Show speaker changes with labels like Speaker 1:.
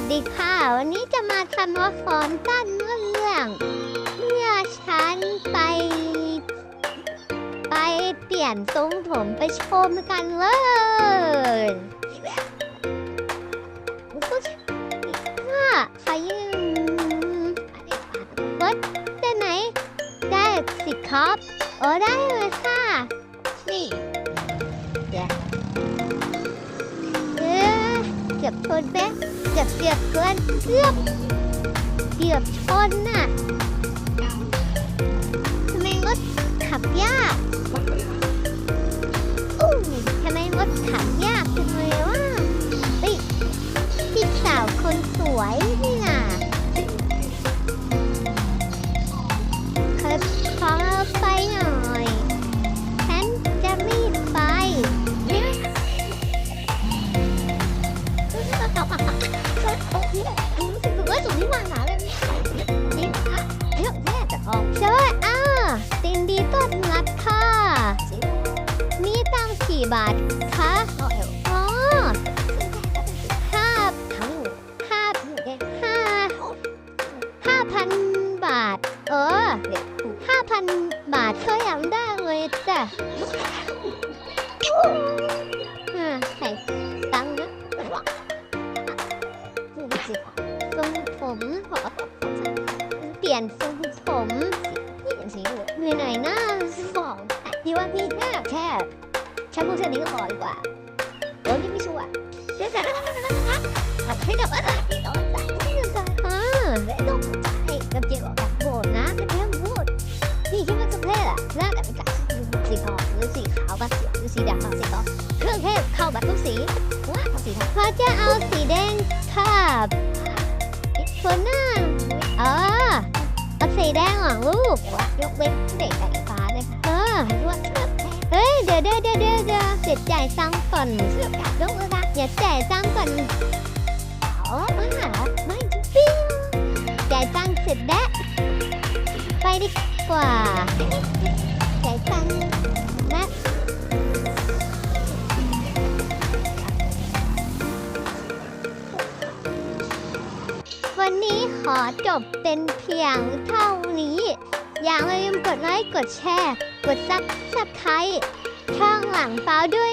Speaker 1: สดีค่ะ วันนี้จะมาทำละครสั้นเรื่องเมื่อฉันไป ไปเปลี่ยนทรงผมไปชมกันเลยค่ะขอยืมรถได้ไหม ได้สิครับโอ้ได้เลยค่ะ นี่ เกือบชนเป๊ะเกือบเกือบเกินเกือบเกือบชนน่ะทำไมรถขับยากอู้ทำไมรถขับ กี่บาทคะอ๋อห้าห้าห้าห้าพันบาท เออห้าพันบาทก็ยังได้เลยจ้ะใส่ตังค์นะทรงผมขอเปลี่ยนทรงผมเปลี่ยนสีเหนื่อยหน่อยนะบอกพี่ว่าพี่แค่แค่ ฉันพูดแค่นี้ก็พอดีกว่าโอ้ยยังไม่ชัวร์เดี๋ยวจะขับให้กับอะไรพี่ต้องใจพี่ต้องจ่ายฮะไม่ต้องใจกับเจียวกับโบนนะกับแค่พูดพี่คิดว่าจะเท่อะน่าจะเป็นการสีทองหรือสีขาวบ้างหรือสีดำบ้างสีทองเครื่องเทศเข้าแบบทุกสีว้าสีทองเขาจะเอาสีแดงครับอีกคนน่ะเออเอาสีแดงหลังลูกยกเว้นเด็กไก่ฟ้าเลยค่ะเออด้วย เฮ้ยเดี๋ยวเดี๋ยวเดี๋ยวเดี๋ยวจ่ายตังค์ก่อนเสือกัดลูกนะคะอย่าจ่ายตังค์ก่อนอ๋อมาหาไม่ปิ้งจ่ายตังค์เสร็จแล้วไปดีกว่าจ่ายตังค์นะวันนี้ขอจบเป็นเพียงเท่านี้ อย่าลืมกดไลค์กดแชร์ กดซับสไครต์ ช่องหลังเปาด้วย